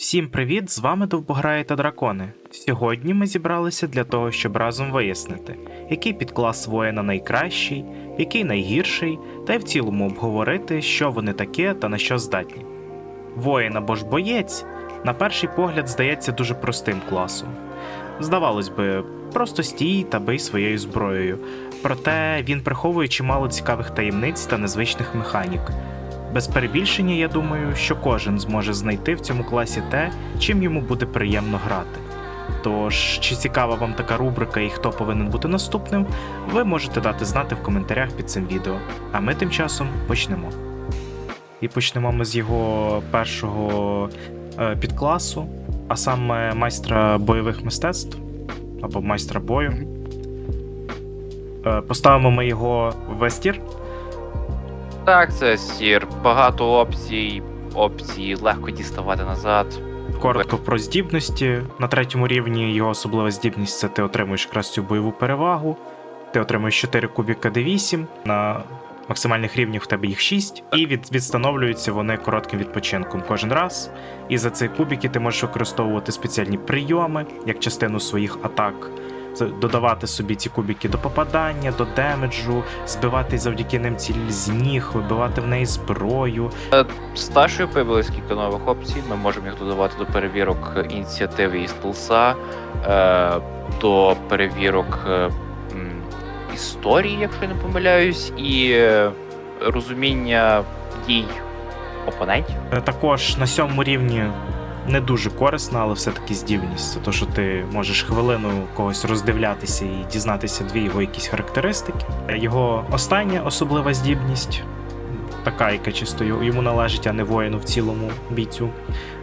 Всім привіт! З вами Довбограї та Дракони. Сьогодні ми зібралися для того, щоб разом вияснити, який підклас воїна найкращий, який найгірший, та й в цілому обговорити, що вони таке та на що здатні. Воїн або ж боєць, на перший погляд, здається дуже простим класом. Здавалось би, просто стій та бий своєю зброєю, проте він приховує чимало цікавих таємниць та незвичних механік. Без перебільшення, я думаю, що кожен зможе знайти в цьому класі те, чим йому буде приємно грати. Тож, чи цікава вам така рубрика і хто повинен бути наступним, ви можете дати знати в коментарях під цим відео. А ми тим часом почнемо. І почнемо ми з його першого е, підкласу, а саме майстра бойових мистецтв або майстра бою. Е, поставимо ми його в вестір. Так, це сір. Багато опцій, опції легко діставати назад. Коротко про здібності. На третьому рівні його особлива здібність це ти отримуєш якраз цю бойову перевагу. Ти отримуєш 4 кубіка D8, на максимальних рівнях в тебе їх 6, і від, відстановлюються вони коротким відпочинком кожен раз. І за ці кубіки ти можеш використовувати спеціальні прийоми як частину своїх атак. Додавати собі ці кубики до попадання, до демеджу, збивати завдяки ним ціль з ніг, вибивати в неї зброю, З Ташою появилось кілька нових опцій. Ми можемо їх додавати до перевірок ініціативи і стелса, е, до перевірок е, історії, якщо я не помиляюсь, і е, розуміння дій опонентів. Е, Також на сьомому рівні не дуже корисна, але все-таки здібність. Це то, що ти можеш хвилину когось роздивлятися і дізнатися дві його якісь характеристики. Його остання особлива здібність, така, яка чисто йому належить, а не воїну в цілому бійцю.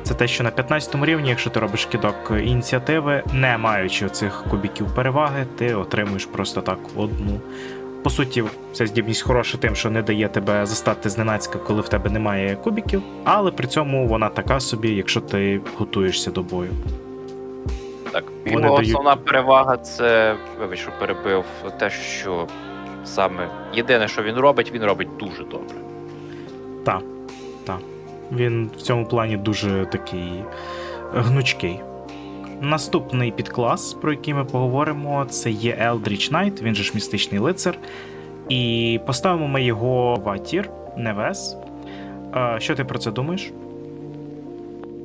Це те, що на 15 рівні, якщо ти робиш кидок ініціативи, не маючи оцих кубіків переваги, ти отримуєш просто так одну. По суті, ця здібність хороша тим, що не дає тебе застати зненацька, коли в тебе немає кубіків, але при цьому вона така собі, якщо ти готуєшся до бою. Так, його дають- основна перевага це, вибач, що перебив те, що саме єдине, що він робить, він робить дуже добре. Так, так. Він в цьому плані дуже такий гнучкий. Наступний підклас, про який ми поговоримо, це є Eldritch Knight, він же ж містичний лицар. І поставимо ми його в атір, не вес. А, що ти про це думаєш?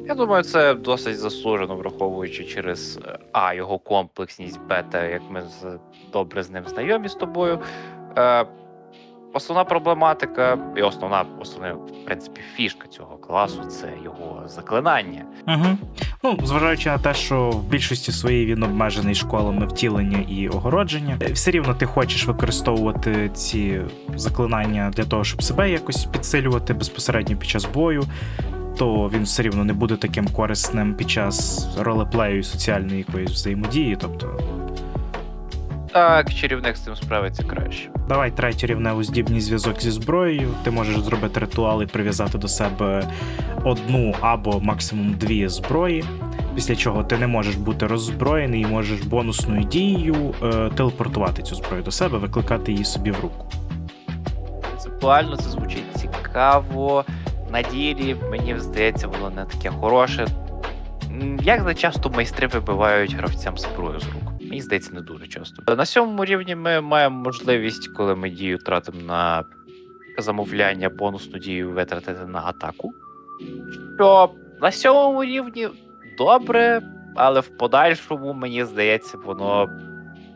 Я думаю, це досить заслужено, враховуючи через е, А, його комплексність, Б, те, як ми добре з ним знайомі з тобою. Основна проблематика, і основна, основна, в принципі, фішка цього класу це його заклинання. Угу. Ну, зважаючи на те, що в більшості своїй він обмежений школами втілення і огородження, все рівно ти хочеш використовувати ці заклинання для того, щоб себе якось підсилювати безпосередньо під час бою. То він все рівно не буде таким корисним під час ролеплею і соціальної якоїсь взаємодії. Тобто, Так, чарівник з цим справиться краще. давай третю рівневу здібність зв'язок зі зброєю. Ти можеш зробити ритуал і прив'язати до себе одну або максимум дві зброї. Після чого ти не можеш бути роззброєний і можеш бонусною дією е, телепортувати цю зброю до себе, викликати її собі в руку. Концептуально це звучить цікаво. На ділі, мені здається, воно не таке хороше. Як за часто майстри вибивають гравцям зброю з рук? Мені здається, не дуже часто. На сьомому рівні ми маємо можливість, коли ми дію тратимо на замовляння, бонусну дію витратити на атаку. Що на сьомому рівні добре, але в подальшому, мені здається, воно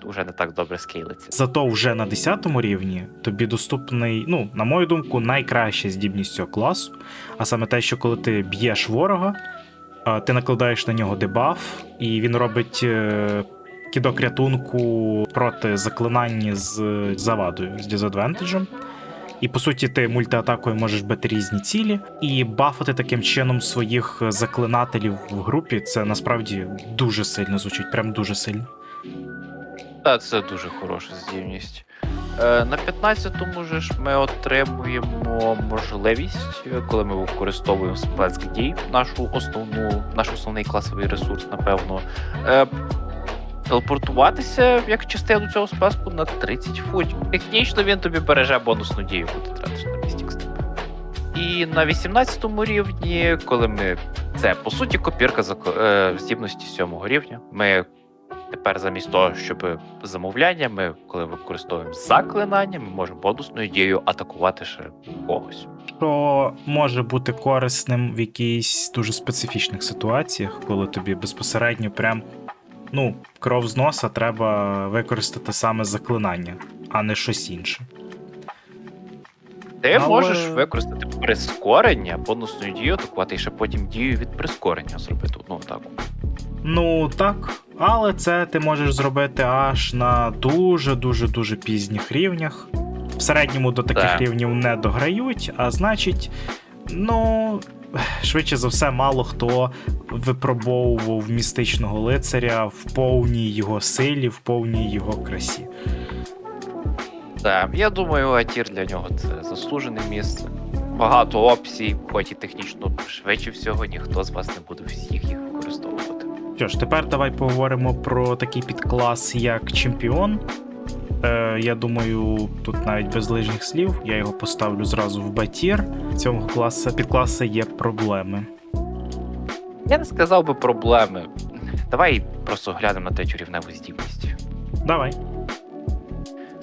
вже не так добре скейлиться. Зато вже на 10 рівні тобі доступний, ну, на мою думку, найкраща здібність цього класу. А саме те, що коли ти б'єш ворога, ти накладаєш на нього дебаф, і він робить кидок рятунку проти заклинання з завадою, з дезадвентеджем. І по суті, ти мультиатакою можеш бити різні цілі, і бафати таким чином своїх заклинателів в групі це насправді дуже сильно звучить, прям дуже сильно. Та це дуже хороша здібність. Е, на 15-му же ж ми отримуємо можливість, коли ми використовуємо сплеск нашу основну, наш основний класовий ресурс, напевно. Е, телепортуватися як частину цього сплеску на 30 футів. Технічно він тобі береже бонусну дію, яку ти тратиш на містік степ. І на 18-му рівні, коли ми Це по суті копірка зак- е, здібності сьомого рівня. Ми тепер замість того, щоб замовляння, ми коли використовуємо заклинання, ми можемо бонусною дією атакувати ще когось. Що може бути корисним в якихось дуже специфічних ситуаціях, коли тобі безпосередньо прям ну, кров з носа треба використати саме заклинання, а не щось інше. Ти Але- можеш використати прискорення, бонусною дією атакувати і ще потім дію від прискорення зробити одну атаку. Ну так, але це ти можеш зробити аж на дуже дуже дуже пізніх рівнях. В середньому до таких Так. рівнів не дограють, а значить, ну. Швидше за все, мало хто випробовував містичного лицаря в повній його силі, в повній його красі. Так, я думаю, Атір для нього це заслужене місце. Багато опцій, хоч і технічно швидше всього, ніхто з вас не буде всіх їх використовувати. Що ж, тепер давай поговоримо про такий підклас, як чемпіон. Е, я думаю, тут навіть без лишніх слів, я його поставлю зразу в Б-тір. Цього класа підкласа є проблеми. Я не сказав би проблеми. Давай просто глянемо на третю рівневу здібність. Давай.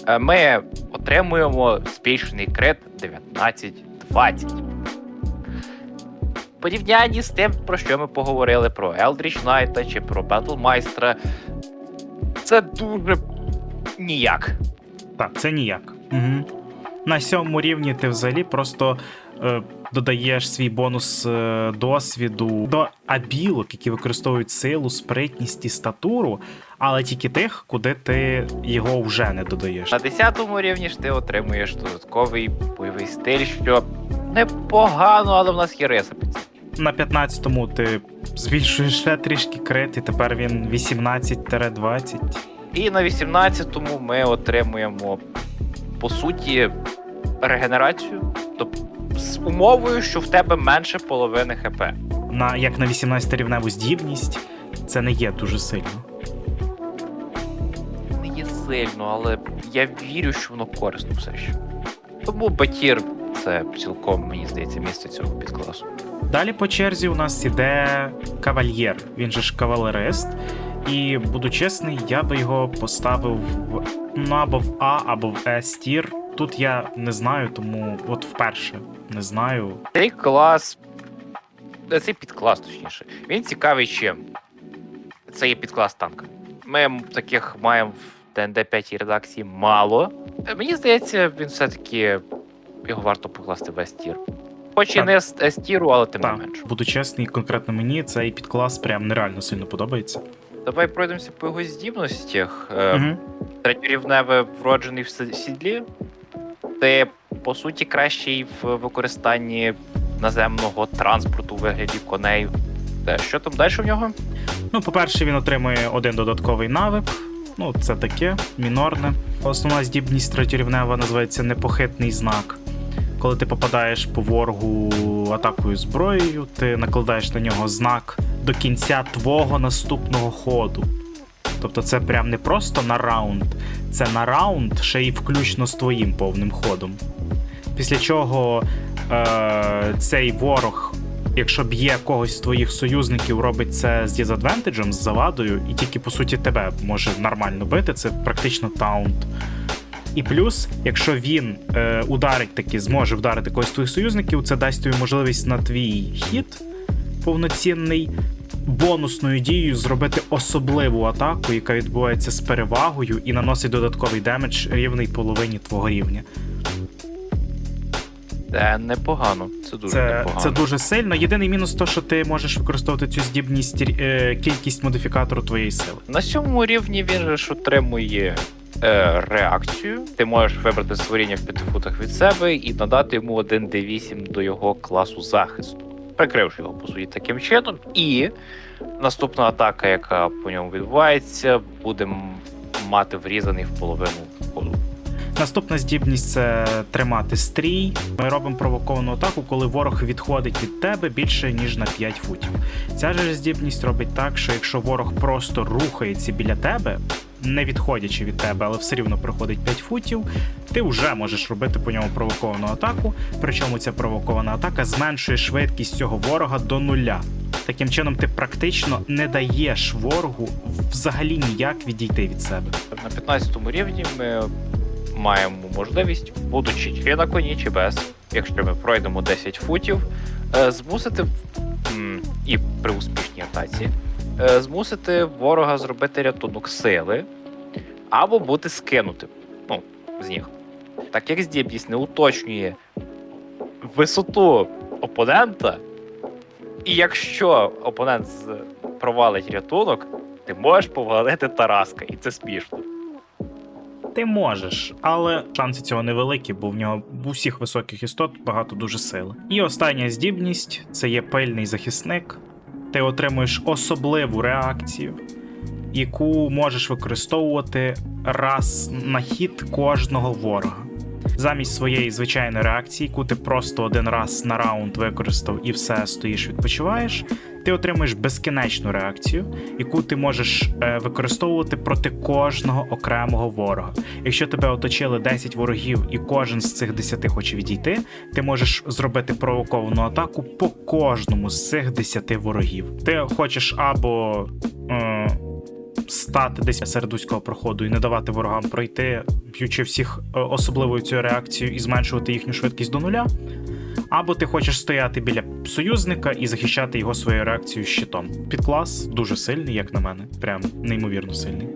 Е, Ми отримуємо збільшений крит 19-20. Порівнянні з тим, про що ми поговорили про Eldritch Knight чи про Батлмайстра, це дуже ніяк. Так, це ніяк. Угу. На сьомому рівні ти взагалі просто е, додаєш свій бонус е, досвіду до абілок, які використовують силу, спритність і статуру, але тільки тих, куди ти його вже не додаєш. На 10 рівні ж ти отримуєш додатковий бойовий стиль, що непогано, але в нас є риса. На 15-му ти збільшуєш ще трішки крит, і тепер він 18-20. І на 18-му ми отримуємо, по суті, регенерацію. Тобто з умовою, що в тебе менше половини ХП. На, як на 18 рівневу здібність, це не є дуже сильно. Не є сильно, але я вірю, що воно корисно все ще. Тому Батір це цілком, мені здається, місце цього підкласу. Далі по черзі у нас іде кавальєр, він же ж кавалерист. І буду чесний, я би його поставив в ну, або в А, або в С тір. Тут я не знаю, тому от вперше не знаю. Цей клас. е, Цей підклас, точніше. Він цікавий чим. Це є підклас танка. Ми таких маємо в ДНД 5 редакції мало. Е, Мені здається, він все-таки його варто покласти в S-тір. Хоч і не з S-тіру, але тим не менше. буду чесний, конкретно мені цей підклас прям нереально сильно подобається. Давай пройдемося по його здібностях. Е, Угу. Третьорівневе вроджений в сідлі. Ти, по суті, кращий в використанні наземного транспорту у вигляді коней. Е, Що там далі в нього? Ну, по-перше, він отримує один додатковий навик. Ну, це таке, мінорне. Основна здібність третьорівнева називається непохитний знак. Коли ти попадаєш по ворогу атакою зброєю, ти накладаєш на нього знак до кінця твого наступного ходу. Тобто це прям не просто на раунд, це на раунд ще й включно з твоїм повним ходом. Після чого е, цей ворог якщо б'є когось з твоїх союзників, робить це з дізадвентеджем, з завадою, і тільки по суті тебе може нормально бити, це практично таунт. І плюс, якщо він е, ударить таки, зможе вдарити когось твоїх союзників, це дасть тобі можливість на твій хід повноцінний бонусною дією зробити особливу атаку, яка відбувається з перевагою і наносить додатковий демедж рівний половині твого рівня. Це непогано. Це дуже Це, непогано. це дуже сильно. Єдиний мінус то, що ти можеш використовувати цю здібність е, кількість модифікатору твоєї сили. На сьомому рівні він же ж отримує е, реакцію. Ти можеш вибрати створіння в 5 футах від себе і надати йому 1 d8 до його класу захисту, прикривши його по суті таким чином. І наступна атака, яка по ньому відбувається, буде мати врізаний в половину ходу. Наступна здібність це тримати стрій. Ми робимо провоковану атаку, коли ворог відходить від тебе більше ніж на 5 футів. Ця ж здібність робить так, що якщо ворог просто рухається біля тебе, не відходячи від тебе, але все рівно проходить 5 футів, ти вже можеш робити по ньому провоковану атаку. Причому ця провокована атака зменшує швидкість цього ворога до нуля. Таким чином, ти практично не даєш ворогу взагалі ніяк відійти від себе. На 15 рівні ми маємо можливість, будучи чи на коні, чи без, якщо ми пройдемо 10 футів, е, змусити і при успішній атаці, змусити ворога зробити рятунок сили або бути скинутим. Ну, з ніг. Так як здібність не уточнює висоту опонента, і якщо опонент провалить рятунок, ти можеш повалити Тараска, і це смішно. Ти можеш, але шанси цього невеликі, бо в нього в усіх високих істот багато дуже сили. І остання здібність це є пильний захисник. Ти отримуєш особливу реакцію, яку можеш використовувати раз на хід кожного ворога. Замість своєї звичайної реакції, яку ти просто один раз на раунд використав і все стоїш, відпочиваєш, ти отримуєш безкінечну реакцію, яку ти можеш е, використовувати проти кожного окремого ворога. Якщо тебе оточили 10 ворогів і кожен з цих 10 хоче відійти, ти можеш зробити провоковану атаку по кожному з цих 10 ворогів. Ти хочеш або е, стати десь серед узького проходу і не давати ворогам пройти, б'ючи всіх е, особливою цією реакцією і зменшувати їхню швидкість до нуля. Або ти хочеш стояти біля союзника і захищати його своєю реакцією щитом. Підклас дуже сильний, як на мене. Прям неймовірно сильний.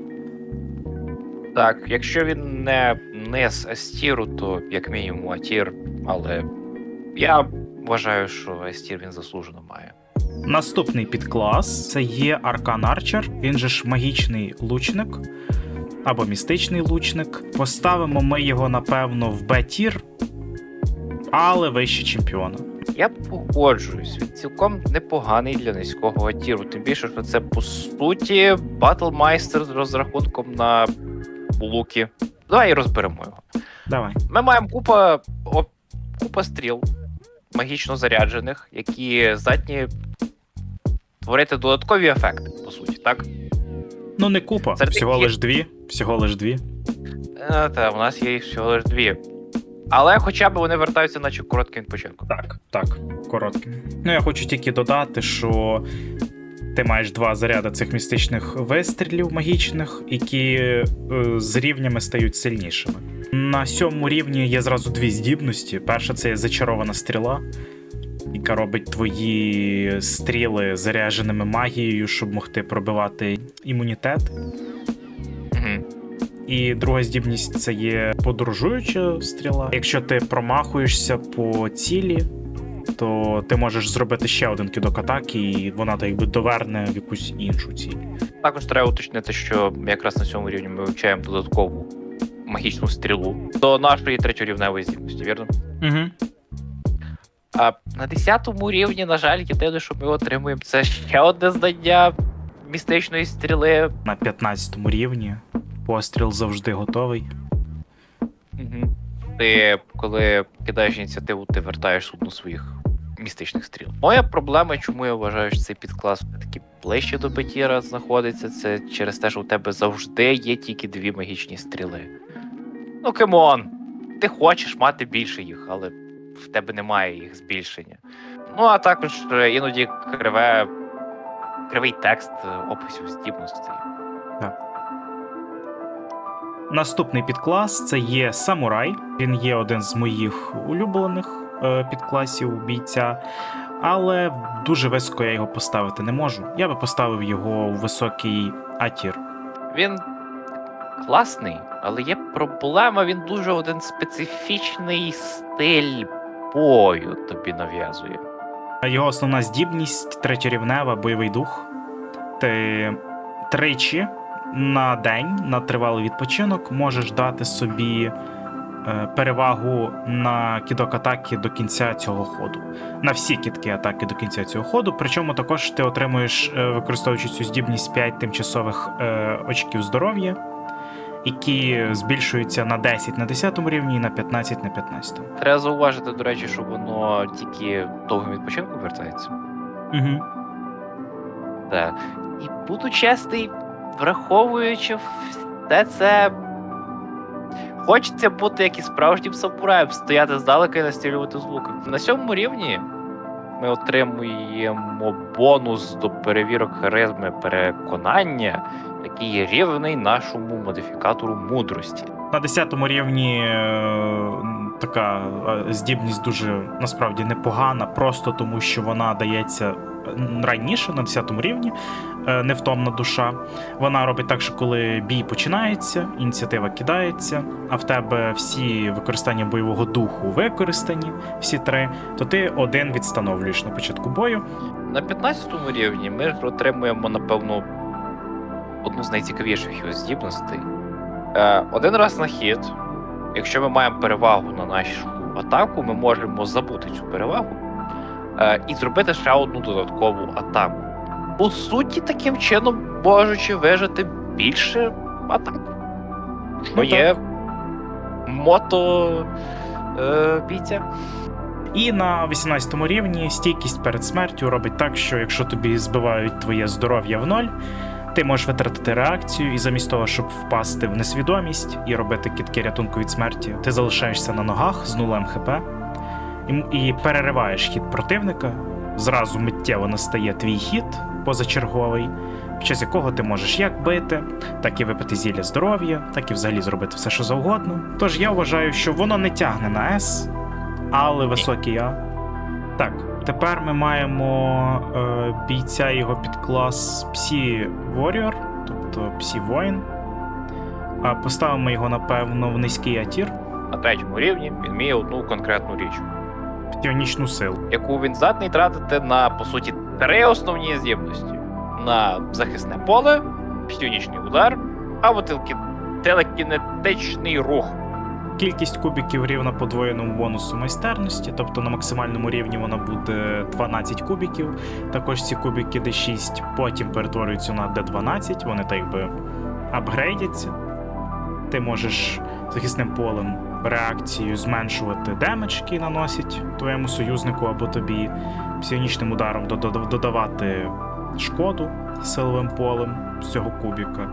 Так, якщо він не низ Естіру, то як мінімум Атір, але я вважаю, що Естір він заслужено має. Наступний підклас це є Аркан Арчер, він же ж магічний лучник або містичний лучник. Поставимо ми його, напевно, в Б-тір, але вище чемпіона. Я погоджуюсь, він цілком непоганий для низького атіру. Тим більше, що це по суті батлмайстер з розрахунком на луки. Давай і розберемо його. Давай. Ми маємо купа, о, купа стріл магічно заряджених, які здатні творити додаткові ефекти, по суті, так? Ну, не купа, Серед всього яких- лиш дві. Всього лиш дві. Е, Та, у нас є їх всього лише дві. Але хоча б вони вертаються, наче коротким відпочинком. Так, так, коротким. Ну, я хочу тільки додати, що ти маєш два заряди цих містичних вистрілів магічних, які е, з рівнями стають сильнішими. На сьомому рівні є зразу дві здібності. Перша це є зачарована стріла, яка робить твої стріли зарядженими магією, щоб могти пробивати імунітет. І друга здібність це є подорожуюча стріла. Якщо ти промахуєшся по цілі, то ти можеш зробити ще один кидок атаки, і вона так якби доверне в якусь іншу ціль. Також треба уточнити, що якраз на цьому рівні ми вивчаємо додаткову магічну стрілу до нашої третьорівневої здібності, вірно? Угу. А на 10 рівні, на жаль, єдине, що ми отримуємо, це ще одне знання містичної стріли. На 15 рівні постріл завжди готовий. Угу. Ти, коли кидаєш ініціативу, ти вертаєш одну своїх містичних стріл. Моя проблема, чому я вважаю, що цей підклас таки ближче до Петіра знаходиться, це через те, що у тебе завжди є тільки дві магічні стріли. Ну, кемон, ти хочеш мати більше їх, але в тебе немає їх збільшення. Ну, а також е, іноді криве, кривий текст е, описів здібностей. Наступний підклас це є самурай. Він є один з моїх улюблених е, підкласів бійця, але дуже високо я його поставити не можу. Я би поставив його у високий атір. Він класний, але є проблема, він дуже один специфічний стиль бою тобі нав'язує. Його основна здібність третьорівнева бойовий дух. Ти тричі на день на тривалий відпочинок можеш дати собі е, перевагу на кидок атаки до кінця цього ходу. На всі кидки атаки до кінця цього ходу. Причому також ти отримуєш, е, використовуючи цю здібність 5 тимчасових е, очків здоров'я, які збільшуються на 10 на 10 рівні і на 15 на 15. Треба зауважити, до речі, що воно тільки довгим відпочинком вертається. Угу. Так. І буду чесний, враховуючи все це. Хочеться бути як і справжнім самураєм, стояти здалека і настрілювати з лука. На сьомому рівні ми отримуємо бонус до перевірок харизми переконання, який є рівний нашому модифікатору мудрості. На 10 рівні е, така е, здібність дуже насправді непогана, просто тому що вона дається е, раніше на 10 рівні, невтомна душа. Вона робить так, що коли бій починається, ініціатива кидається, а в тебе всі використання бойового духу використані, всі три, то ти один відстановлюєш на початку бою. На 15 рівні ми отримуємо, напевно, одну з найцікавіших його здібностей. Е, один раз на хід, якщо ми маємо перевагу на нашу атаку, ми можемо забути цю перевагу е, і зробити ще одну додаткову атаку. По суті, таким чином можучи вижити більше атак. Що Ну, є мото е, бійця. І на 18 рівні стійкість перед смертю робить так, що якщо тобі збивають твоє здоров'я в ноль, ти можеш витратити реакцію, і замість того, щоб впасти в несвідомість і робити кітки рятунку від смерті, ти залишаєшся на ногах з нулем хп і, перериваєш хід противника. Зразу миттєво настає твій хід позачерговий, під час якого ти можеш як бити, так і випити зілля здоров'я, так і взагалі зробити все, що завгодно. Тож я вважаю, що воно не тягне на S, але високий А. Так, тепер ми маємо е, бійця його підклас Псі Warrior, тобто Псі воїн. А поставимо його, напевно, в низький атір, На третьому рівні він вміє одну конкретну річ. псіонічну силу. яку він здатний тратити на по суті три основні здібності: на захисне поле, псіонічний удар або телекінетичний рух. Кількість кубіків рівна подвоєному бонусу майстерності, тобто на максимальному рівні вона буде 12 кубіків. Також ці кубики D6 потім перетворюються на D12, вони так якби апгрейдяться. Ти можеш захисним полем реакцією зменшувати демедж, який наносять твоєму союзнику або тобі, псіонічним ударом додавати шкоду силовим полем з цього кубіка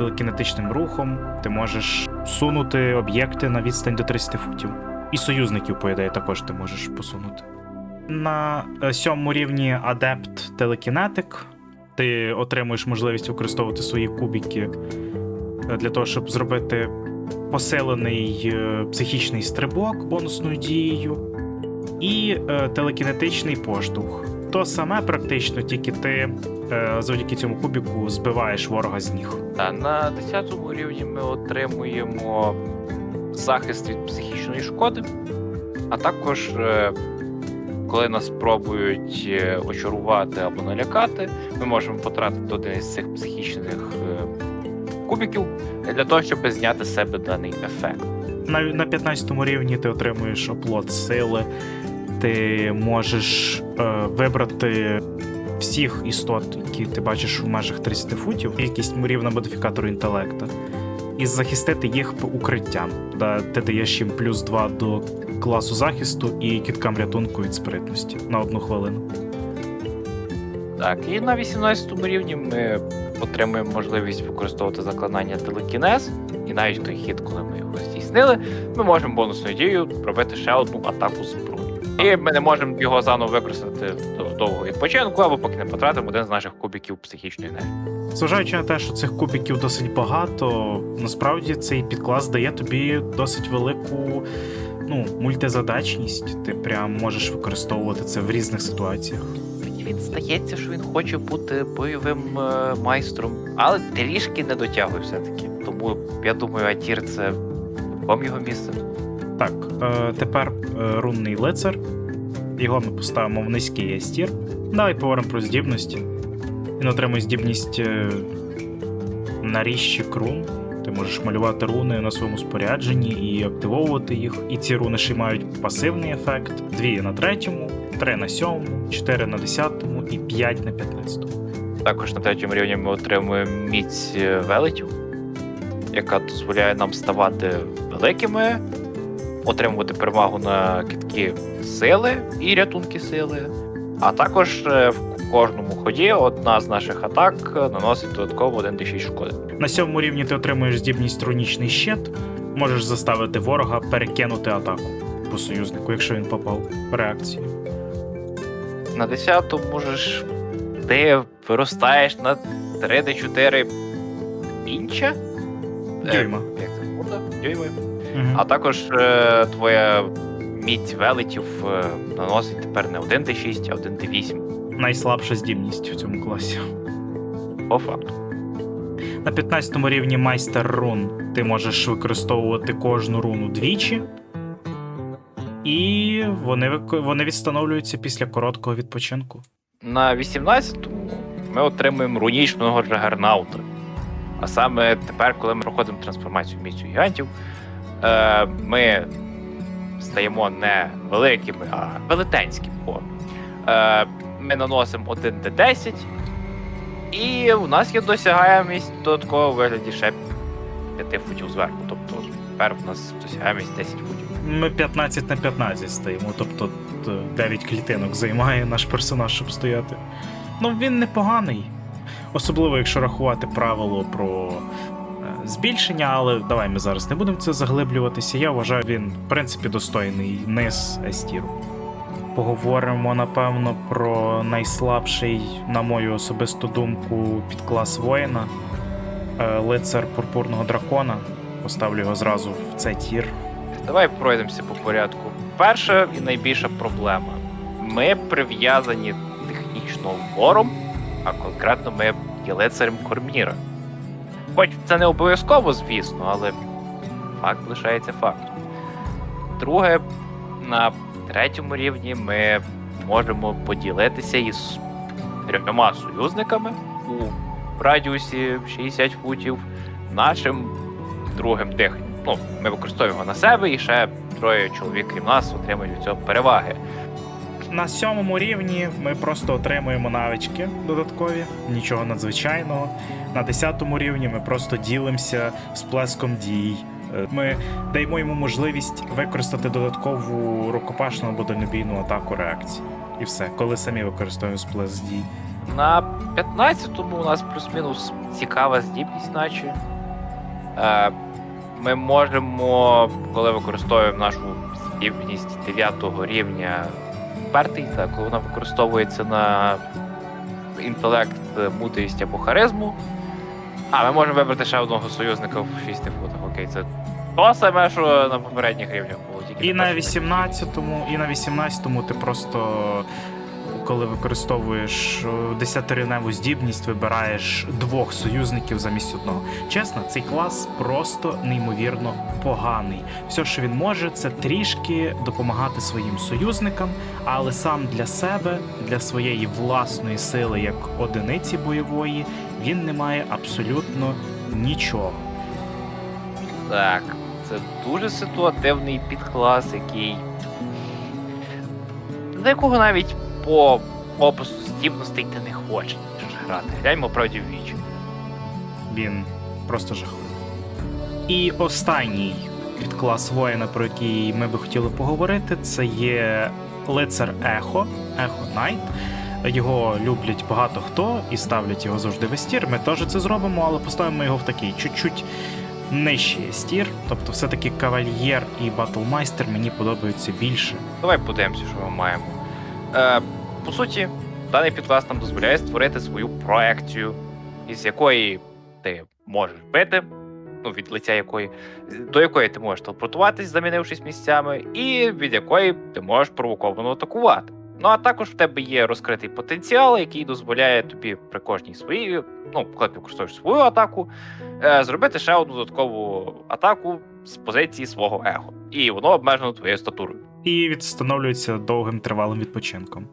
телекінетичним рухом ти можеш сунути об'єкти на відстань до 30 футів. І союзників, по ідеї, також ти можеш посунути. На е, сьомому рівні адепт телекінетик. Ти отримуєш можливість використовувати свої кубики е, для того, щоб зробити посилений е, психічний стрибок бонусною дією, і телекінетичний поштовх. То саме практично, тільки ти е, завдяки цьому кубіку збиваєш ворога з ніг. Та на 10 рівні ми отримуємо захист від психічної шкоди, а також, е, коли нас спробують е, очарувати або налякати, ми можемо потратити один із цих психічних кубиків для того, щоб зняти з себе даний ефект. На, на 15 рівні ти отримуєш оплот сили, ти можеш е, вибрати всіх істот, які ти бачиш в межах 30 футів, кількість рівна модифікатору інтелекта, і захистити їх укриттям. Да, ти даєш їм плюс 2 до класу захисту і кіткам рятунку від спритності на одну хвилину. Так, і на 18 рівні ми отримуємо можливість використовувати заклинання телекінез, і навіть той хід, коли ми його здійснили, ми можемо бонусною дією робити ще одну атаку зброю. І ми не можемо його заново використати до довгого відпочинку, або поки не потратимо один з наших кубиків психічної енергії. Зважаючи на те, що цих кубиків досить багато, насправді цей підклас дає тобі досить велику ну, мультизадачність. Ти прям можеш використовувати це в різних ситуаціях. Мені він здається, що він хоче бути бойовим е, майстром, але трішки не дотягує все-таки. Тому я думаю, Атір це вам його місце. Так, е, тепер е, рунний лицар. Його ми поставимо в низький естір. Давай поговоримо про здібності. Він отримує здібність е, наріжчик рун. Ти можеш малювати руни на своєму спорядженні і активовувати їх. І ці руни ще мають пасивний ефект: 2 на третьому, 3 на сьомому, 4 на десятому і 5 на п'ятнадцятому. Також на третьому рівні ми отримуємо міць велетів, яка дозволяє нам ставати великими, отримувати перевагу на китки сили і рятунки сили. А також е, в кожному ході одна з наших атак е, наносить додатково 1d6 шкоди. На сьомому рівні ти отримуєш здібність рунічний щит. Можеш заставити ворога перекинути атаку по союзнику, якщо він попав в реакцію. На 10 можеш. Ти виростаєш на 3D4 інча? Е, Як це? Дюйми. А також е, твоя міць велетів е, наносить тепер не 1d6, а 1d8. Найслабша здібність в цьому класі. По факту. На 15 рівні майстер рун ти можеш використовувати кожну руну двічі. І вони, вик- вони відстановлюються після короткого відпочинку. На 18-му ми отримуємо рунічного джагернаута. А саме тепер, коли ми проходимо трансформацію в місцю гігантів, е, ми стаємо не великими, а велетенськими. Е, ми наносимо 1 d10, і у нас є досягаємість додатково в вигляді ще 5 футів зверху. Тобто тепер у нас досягаємість 10 футів. Ми 15 на 15 стоїмо, тобто 9 клітинок займає наш персонаж, щоб стояти. Ну, він непоганий. Особливо, якщо рахувати правило про збільшення, але давай ми зараз не будемо це заглиблюватися. Я вважаю, він, в принципі, достойний низ Естіру. Поговоримо, напевно, про найслабший, на мою особисту думку, підклас воїна. Е, Лицар пурпурного дракона. Поставлю його зразу в цей тір. Давай пройдемося по порядку. Перша і найбільша проблема. Ми прив'язані технічно вором, а конкретно ми є лицарем Корміра. Хоч це не обов'язково, звісно, але факт лишається фактом. Друге, на третьому рівні ми можемо поділитися із трьома союзниками у радіусі 60 футів нашим другим диханням. Ну, ми використовуємо на себе і ще троє чоловік крім нас отримують від цього переваги. На сьомому рівні ми просто отримуємо навички додаткові, нічого надзвичайного. На десятому рівні ми просто ділимося сплеском дій. Ми даємо йому можливість використати додаткову рукопашну або дальнобійну атаку реакції. І все, коли самі використовуємо сплеск дій. На 15-му у нас плюс-мінус цікава здібність, наче. Е, ми можемо, коли використовуємо нашу здібність 9 рівня пертий, так, коли вона використовується на інтелект, мудрість або харизму. А, ми можемо вибрати ще одного союзника в 6 футах. Окей, це то саме, що на попередніх рівнях було. Тільки І на 18-му, і на 18-му ти просто, коли використовуєш е, десятирівневу здібність, вибираєш двох союзників замість одного. Чесно, цей клас просто неймовірно поганий. Все, що він може, це трішки допомагати своїм союзникам, але сам для себе, для своєї власної сили як одиниці бойової, він не має абсолютно нічого. Так, це дуже ситуативний підклас, який. До якого навіть по опису здібностей ти не хочеш грати. Гляньмо правді в вічі. Він просто жахливий. І останній підклас воїна, про який ми би хотіли поговорити, це є лицар Ехо, Ехо Найт. Його люблять багато хто і ставлять його завжди в естір. Ми теж це зробимо, але поставимо його в такий чуть-чуть нижчий естір. Тобто, все-таки кавальєр і батлмайстер мені подобаються більше. Давай подивимося, що ми маємо. Е, по суті, даний підклас нам дозволяє створити свою проекцію, із якої ти можеш бити, ну, від лиця якої, до якої ти можеш телепортуватись, замінившись місцями, і від якої ти можеш провоковано атакувати. Ну а також в тебе є розкритий потенціал, який дозволяє тобі при кожній своїй, ну, коли ти використовуєш свою атаку, е, зробити ще одну додаткову атаку з позиції свого его. І воно обмежено твоєю статурою. І відстановлюється довгим тривалим відпочинком.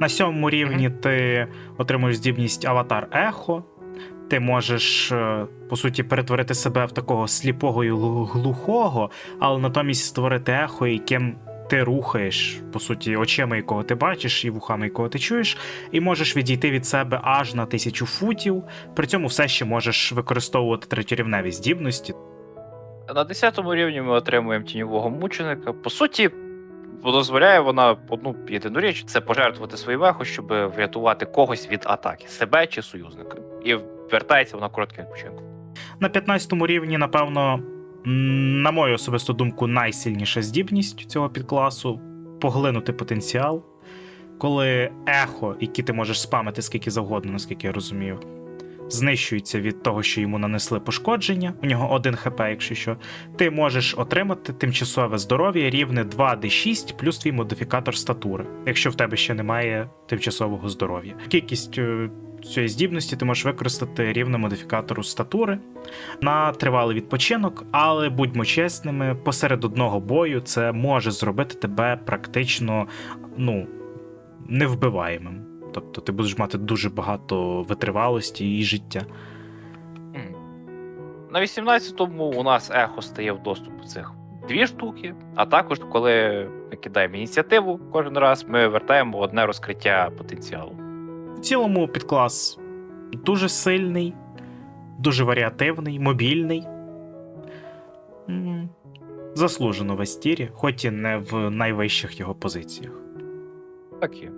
На сьомому рівні ти отримуєш здібність Аватар Ехо. Ти можеш, е, по суті, перетворити себе в такого сліпого і глухого, але натомість створити ехо, яким ти рухаєш, по суті, очима, якого ти бачиш, і вухами, якого ти чуєш, і можеш відійти від себе аж на тисячу футів. При цьому все ще можеш використовувати третьорівневі здібності. На 10 рівні ми отримуємо тіньового мученика. По суті, дозволяє вона одну єдину річ це пожертвувати своїм ехо, щоб врятувати когось від атаки, себе чи союзника. І вертається вона коротким відпочинком. На 15 рівні, напевно, на мою особисту думку, найсильніша здібність цього підкласу поглинути потенціал. коли ехо, які ти можеш спамити скільки завгодно, наскільки я розумію, знищується від того, що йому нанесли пошкодження. У нього 1 хп, якщо що, ти можеш отримати тимчасове здоров'я рівне 2d6 плюс твій модифікатор статури, якщо в тебе ще немає тимчасового здоров'я. Кількість е, цієї здібності ти можеш використати рівне модифікатору статури на тривалий відпочинок, але будьмо чесними, посеред одного бою це може зробити тебе практично ну, невбиваємим. Тобто ти будеш мати дуже багато витривалості і життя. На 18-му у нас ехо стає в доступу цих дві штуки, а також, коли ми кидаємо ініціативу кожен раз, ми вертаємо одне розкриття потенціалу. В цілому підклас дуже сильний, дуже варіативний, мобільний. Заслужено в Естірі, хоч і не в найвищих його позиціях. Так є.